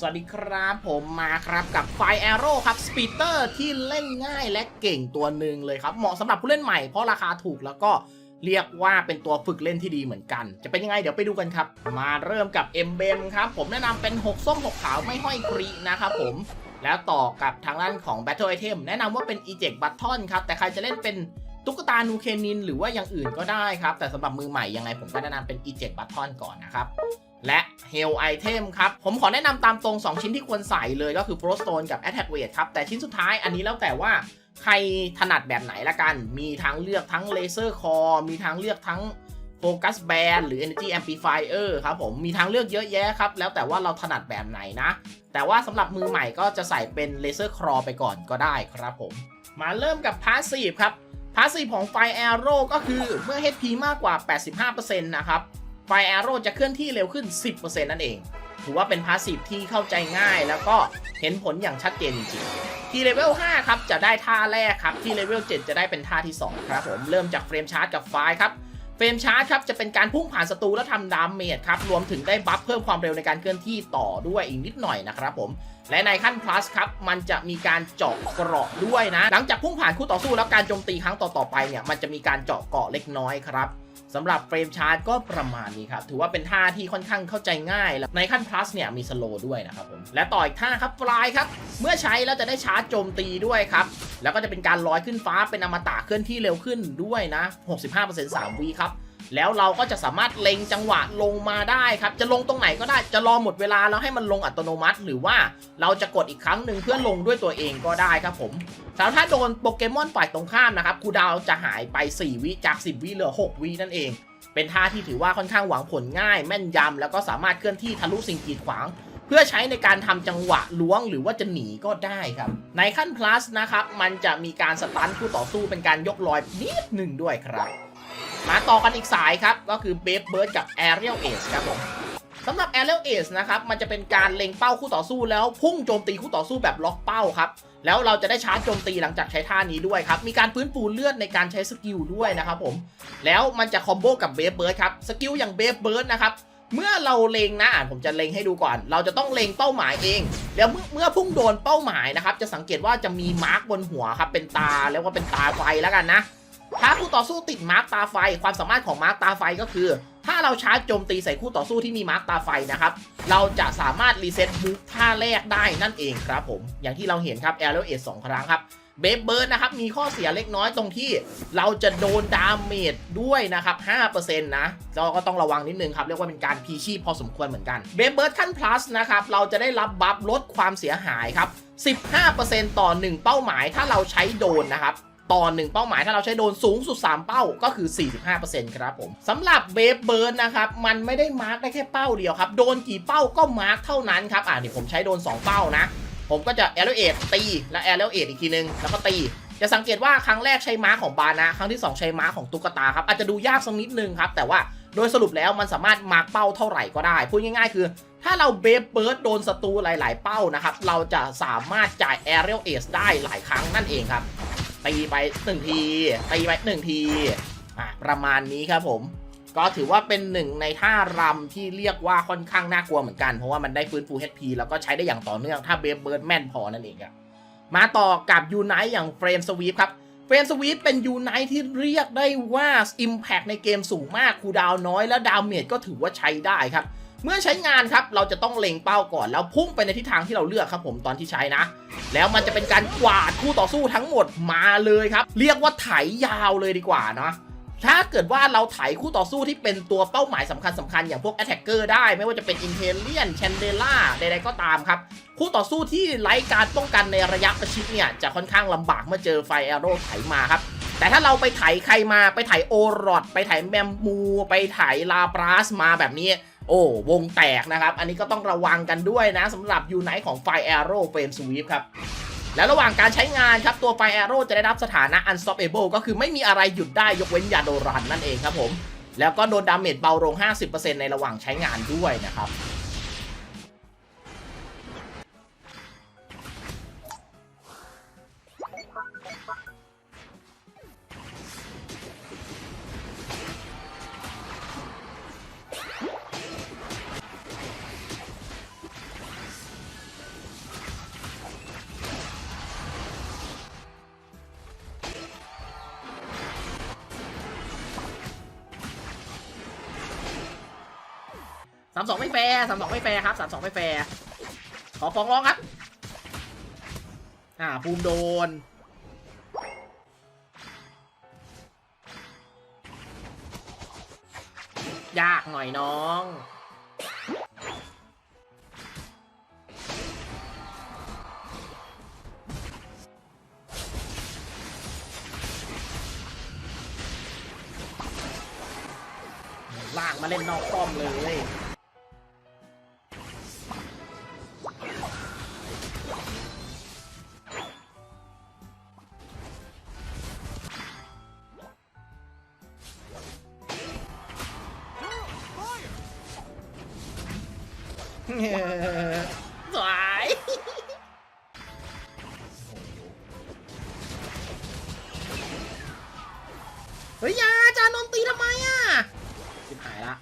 สวัสดีครับผมมาครับกับไฟแอโร่ครับสปีเตอร์ที่เล่นง่ายและเก่งตัวหนึ่งเลยครับ เหมาะสำหรับผู้เล่นใหม่เพราะราคาถูกแล้วก็เรียกว่าเป็นตัวฝึกเล่นที่ดีเหมือนกัน จะเป็นยังไงเดี๋ยวไปดูกันครับ มาเริ่มกับเอ็มเบมครับ ผมแนะนำเป็น 6 ส้ม 6 ขาวไม่ห้อยกรีนะครับผม แล้วต่อกับทางด้านของ Battle Item แนะนำว่าเป็น Eject Button ครับ แต่ใครจะเล่นเป็นตุ๊กตานูเคนิน หรือว่าอย่างอื่นก็ได้ครับ แต่สำหรับมือใหม่ยังไงผมก็แนะนำเป็น Eject Button ก่อนนะครับ และ Hell Item ครับ ผมขอแนะนำตามตรง 2 ชิ้นที่ควรใส่เลยก็คือ Pro Stone กับ Attack Weight ครับ แต่ชิ้นสุดท้ายอันนี้แล้วแต่ว่าใครถนัดแบบไหนละกัน มีทั้งเลือกทั้ง Laser Core มีทั้งเลือกทั้ง Focus Band หรือ Energy Amplifier ครับผมมีทางเลือกเยอะแยะครับ แล้วแต่ว่าเราถนัดแบบไหนนะ แต่ว่าสำหรับมือใหม่ก็จะใส่เป็น Laser Claw ไปก่อนก็ได้ครับผม มาเริ่มกับ Passive ครับ Passive ของ Fire Arrow ก็คือเมื่อ HP มากกว่า 85%นะครับ ไฟแอโร่จะเคลื่อนที่เร็วขึ้น 10%นั่นเอง ถือว่าเป็นพาสซีฟที่เข้าใจง่ายแล้วก็เห็นผลอย่างชัดเจนจริงๆ ที่เลเวล 5 ครับจะได้ท่าแรกครับ ที่เลเวล 7 จะได้เป็นท่าที่ 2 ครับผมเริ่มจากเฟรมชาร์จกับไฟครับเฟรมชาร์จครับจะเป็นการพุ่งผ่านศัตรูแล้วทำดาเมจครับรวมถึงได้บัฟเพิ่มความเร็วในการเคลื่อนที่ต่อด้วยอีกนิดหน่อยนะครับผม และในขั้น plus ครับมันจะมีการเจาะเกราะด้วยนะ หลังจากพุ่งผ่านคู่ต่อสู้แล้วการโจมตีครั้งต่อๆไปเนี่ยมันจะมีการเจาะเกราะเล็กน้อยครับ สำหรับเฟรมชาร์จก็ประมาณนี้ครับ ถือว่าเป็นท่าที่ค่อนข้างเข้าใจง่ายแล้วในขั้น plus เนี่ยมีสโลด้วยนะครับผม และต่ออีกท่าครับฟลายครับ เมื่อใช้แล้วจะได้ชาร์จโจมตีด้วยครับ แล้วก็จะเป็นการลอยขึ้นฟ้าเป็นอมตะเคลื่อนที่เร็วขึ้นด้วยนะ 65% 3วีครับ แล้วเราก็จะสามารถเล็งจังหวะลงมาได้ครับ จะลงตรงไหนก็ได้ จะรอหมดเวลาแล้วให้มันลงอัตโนมัติ หรือว่าเราจะกดอีกครั้งหนึ่งเพื่อลงด้วยตัวเองก็ได้ครับผมสำหรับถ้าโดนโปเกมอนฝ่ายตรงข้ามนะครับคูดาวจะหายไป 4 วิจาก 10 วิเหลือ 6 วินั่นเอง เป็นท่าที่ถือว่าค่อนข้างหวังผลง่าย แม่นยำแล้วก็สามารถเคลื่อนที่ทะลุสิ่งกีดขวางเพื่อใช้ในการทำจังหวะล้วงหรือว่าจะหนีก็ได้ครับ ในขั้น plus นะครับ มันจะมีการสตันคู่ต่อสู้เป็นการยกลอยนิดหนึ่งด้วยครับ มาต่อกันอีกสายครับ ก็คือเบฟเบิร์ดกับ Aerial Ace ครับผมสำหรับ Aerial Ace นะครับ มันจะเป็นการเล็งเป้าคู่ต่อสู้แล้วพุ่งโจมตีคู่ต่อสู้แบบล็อกเป้าครับ แล้วเราจะได้ชาร์จโจมตีหลังจากใช้ท่านี้ด้วยครับ มีการฟื้นฟูเลือดในการใช้สกิลด้วยนะครับผม แล้วมันจะคอมโบกับเบฟเบิร์ดครับ สกิลอย่างเบฟเบิร์ดนะครับเมื่อเราเล็งนะอะผมจะเล็งให้ดูก่อน เราจะต้องเล็งเป้าหมายเอง แล้วเมื่อเมื่อพุ่งโดนเป้าหมายนะครับ จะสังเกตว่าจะมีมาร์กบนหัวครับ เป็นตาเรียกว่าเป็นตาไฟแล้วกันนะ ถ้าคู่ต่อสู้ติดมาร์กตาไฟ ความสามารถของมาร์กตาไฟก็คือ ถ้าเราชาร์จโจมตีใส่คู่ต่อสู้ที่มีมาร์กตาไฟนะครับ เราจะสามารถรีเซ็ตมูฟท่าแรกได้นั่นเองครับผม อย่างที่เราเห็นครับแอร์แล้วเอสองครั้งครับเบฟเบิร์ดนะครับมีข้อเสียเล็กน้อยตรงที่เราจะโดนดาเมจด้วยนะครับ 5%นะก็ก็ต้องระวังนิดนึงครับ เรียกว่าเป็นการพีชีพพอสมควรเหมือนกันเบฟเบิร์ดขั้น plus นะครับ เราจะได้รับบัฟลดความเสียหายครับ 15%ต่อ 1 เป้าหมายถ้าเราใช้โดนนะครับ ต่อ1เป้าหมายถ้าเราใช้โดนสูงสุด 3 เป้าก็คือ 45%ครับผมสำหรับเบฟเบิร์ดนะครับมันไม่ได้มาร์กได้แค่เป้าเดียวครับโดนกี่เป้าก็มาร์กเท่านั้นครับอ่านี่ผมใช้โดน 2 เป้านะ ผมก็จะแอลเอทตีแล้วแอลเอทอีกทีนึงแล้วก็ตีจะสังเกตว่าครั้งแรกใช้ม้าของบานะ ครั้งที่ 2 ใช้ม้าของตุ๊กตาครับ อาจจะดูยากสักนิดนึงครับ แต่ว่าโดยสรุปแล้วมันสามารถมาร์กเป้าเท่าไหร่ก็ได้ พูดง่ายๆ คือ ถ้าเราเบฟเบิร์ดโดนศัตรูหลาย ๆ เป้านะครับ เราจะสามารถจ่ายแอเรียลเอสได้หลายครั้งนั่นเองครับ ตีไปหนึ่งทีตีไปหนึ่งทีอะประมาณนี้ครับผม ก็ถือว่าเป็นหนึ่งในท่ารำที่เรียกว่าค่อนข้างน่ากลัวเหมือนกัน เพราะว่ามันได้ฟื้นฟู HP แล้วก็ใช้ได้อย่างต่อเนื่องถ้าเบฟเบิร์ดแม่นพอนั่นเองครับมาต่อกับยูไนต์อย่างเฟรมสวีปครับเฟรมสวีปเป็นยูไนต์ที่เรียกได้ว่า Impact ในเกมสูงมากคูดาวน์น้อยและดาเมจก็ถือว่าใช้ได้ครับ เมื่อใช้งานครับเราจะต้องเล็งเป้าก่อนแล้วพุ่งไปในทิศทางที่เราเลือกครับผมตอนที่ใช้นะ แล้วมันจะเป็นการกวาดคู่ต่อสู้ทั้งหมดมาเลยครับ เรียกว่าไถยาวเลยดีกว่าเนาะถ้าเกิดว่าเราไถคู่ต่อสู้ที่เป็นตัวเป้าหมายสำคัญสำคัญอย่างพวก Attacker ได้ ไม่ว่าจะเป็น i n t e l l i o n Chandela ใดๆก็ตามครับ คู่ต่อสู้ที่ไร้การป้องกันในระยะประชิดเนี่ยจะค่อนข้างลำบากเมื่อเจอไฟแอโร่ไถมาครับ แต่ถ้าเราไปไถใครมาไปไถโอรอดไปไถแมมมู ไปไถลาปราสมาแบบนี้ โอ้วงแตกนะครับ อันนี้ก็ต้องระวังกันด้วยนะสำหรับยูไนต์ของไฟแอโร่เฟรมสวีปครับแล้วระหว่างการใช้งานครับ ตัวไฟแอโร่จะได้รับสถานะ unstoppable ก็คือไม่มีอะไรหยุดได้ยกเว้นยาโดรันนั่นเองครับผม แล้วก็โดนดาเมจเบาลง 50%ในระหว่างใช้งานด้วยนะครับามสองไม่แฟร์สามสองไม่แฟร์ครับสามสองไม่แฟร์ขอฟ้องร้องครับ อ่าภูมิโดน ยากหน่อยน้องลากมาเล่นนอกป้อมเลย สวยเฮ้ยอยาอาจารย์นนท์ตีทำไมอะชิบหายละ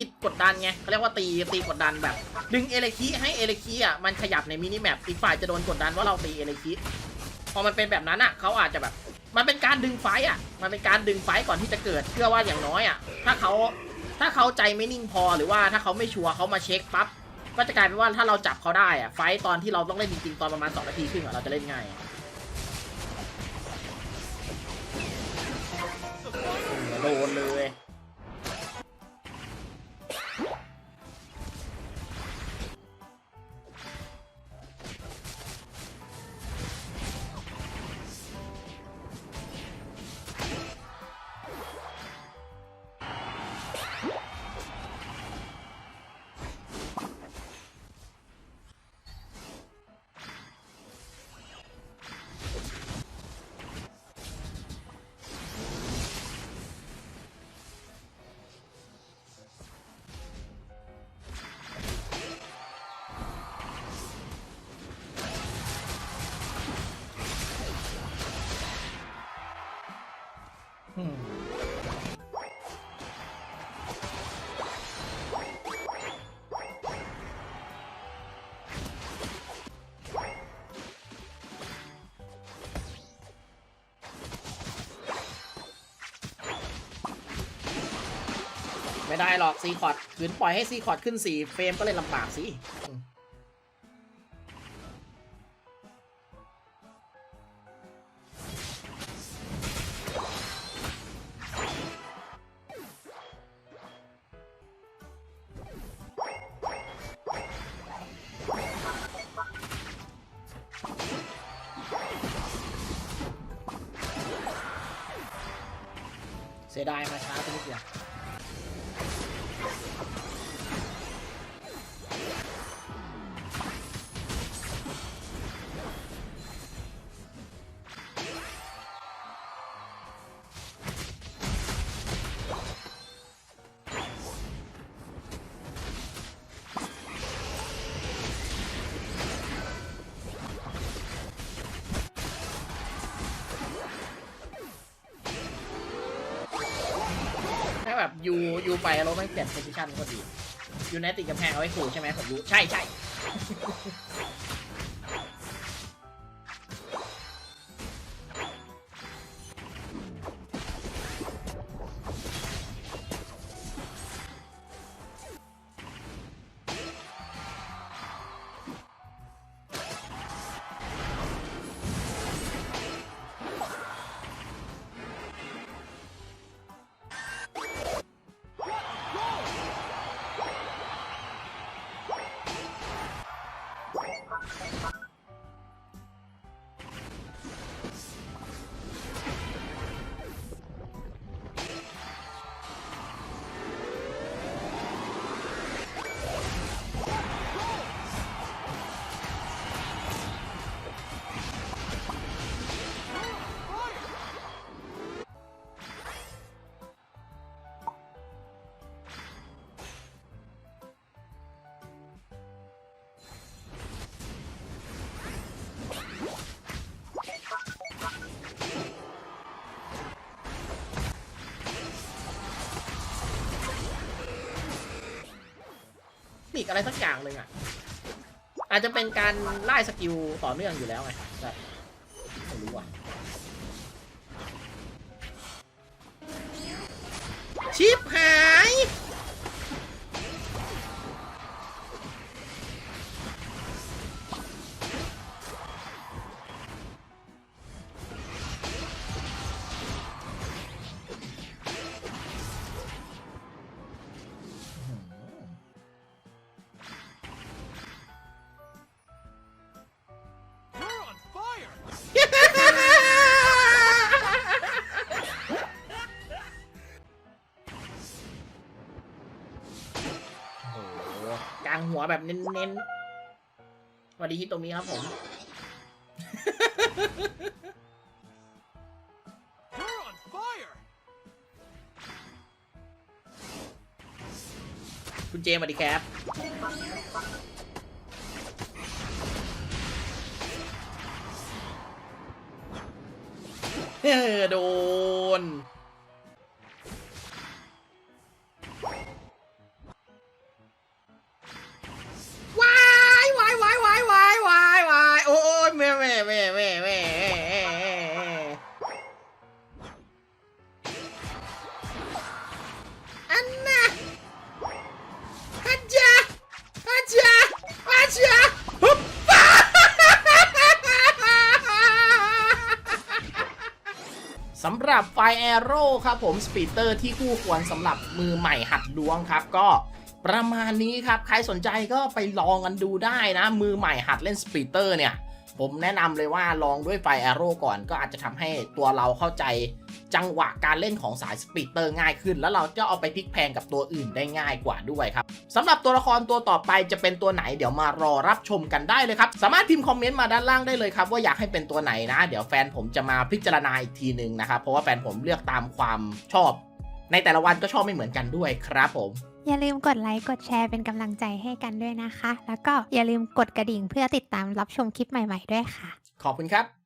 อิดกดดันไงเขาเรียกว่าตีตีกดดันแบบ ดึงเอเลคิให้เอเลคิอะมันขยับในมินิแมปอีกฝ่ายจะโดนกดดันว่าเราตีเอเลคิพอมันเป็นแบบนั้นอะเขาอาจจะแบบ มันเป็นการดึงไฟอะ มันเป็นการดึงไฟก่อนที่จะเกิดเพื่อว่าอย่างน้อยอะ ถ้าเขาถ้าเขาใจไม่นิ่งพอหรือว่าถ้าเขาไม่ชัวร์เขามาเช็คปั๊บก็จะกลายเป็นว่าถ้าเราจับเขาได้อะไฟต์ตอนที่เราต้องเล่นจริงๆตอนประมาณ2นาทีครึ่งอะเราจะเล่นง่ายโดนเลย ไม่ได้หรอกซีคอร์ดขืนปล่อยให้ซีคอร์ดขึ้น 4 เฟรมก็เล่นลำบากสิ เสียดายมาช้าไปนิดเดียว ยูยูไปเราไม่เปลี่ยนโพซิชันก็ดียูไนติดกำแพงเอาไว้ขู่ใช่ไหมผมรู้ใช่ใช่ิคอะไรสักอย่างหนึ่งอะ อาจจะเป็นการไล่สกิลต่อเนื่องอยู่แล้วไงแต่ไม่รู้ว่ะชิปหาย วแบบเน้นๆสวัสดีที่ตรงนี้ครับผม You're on fire! คุณเจมส์สวัสดีครับเฮ้อโดน สำหรับไฟแอโร่ครับผมสปีเตอร์ที่คู่ควรสำหรับมือใหม่หัดล้วงครับก็ประมาณนี้ครับ ใครสนใจก็ไปลองกันดูได้นะ มือใหม่หัดเล่นสปีเตอร์เนี่ย ผมแนะนำเลยว่าลองด้วยไฟแอโร่ก่อนก็อาจจะทำให้ตัวเราเข้าใจ จังหวะการเล่นของสายสปีดเตอร์ง่ายขึ้น แล้วเราจะเอาไปพลิกแพลงกับตัวอื่นได้ง่ายกว่าด้วยครับสำหรับตัวละครตัวต่อไปจะเป็นตัวไหนเดี๋ยวมารอรับชมกันได้เลยครับ สามารถพิมพ์คอมเมนต์มาด้านล่างได้เลยครับว่าอยากให้เป็นตัวไหนนะ เดี๋ยวแฟนผมจะมาพิจารณาอีกทีหนึ่งนะครับเพราะว่าแฟนผมเลือกตามความชอบ ในแต่ละวันก็ชอบไม่เหมือนกันด้วยครับผม อย่าลืมกดไลค์กดแชร์เป็นกำลังใจให้กันด้วยนะคะ แล้วก็อย่าลืมกดกระดิ่งเพื่อติดตามรับชมคลิปใหม่ ๆ ด้วยค่ะ ขอบคุณครับ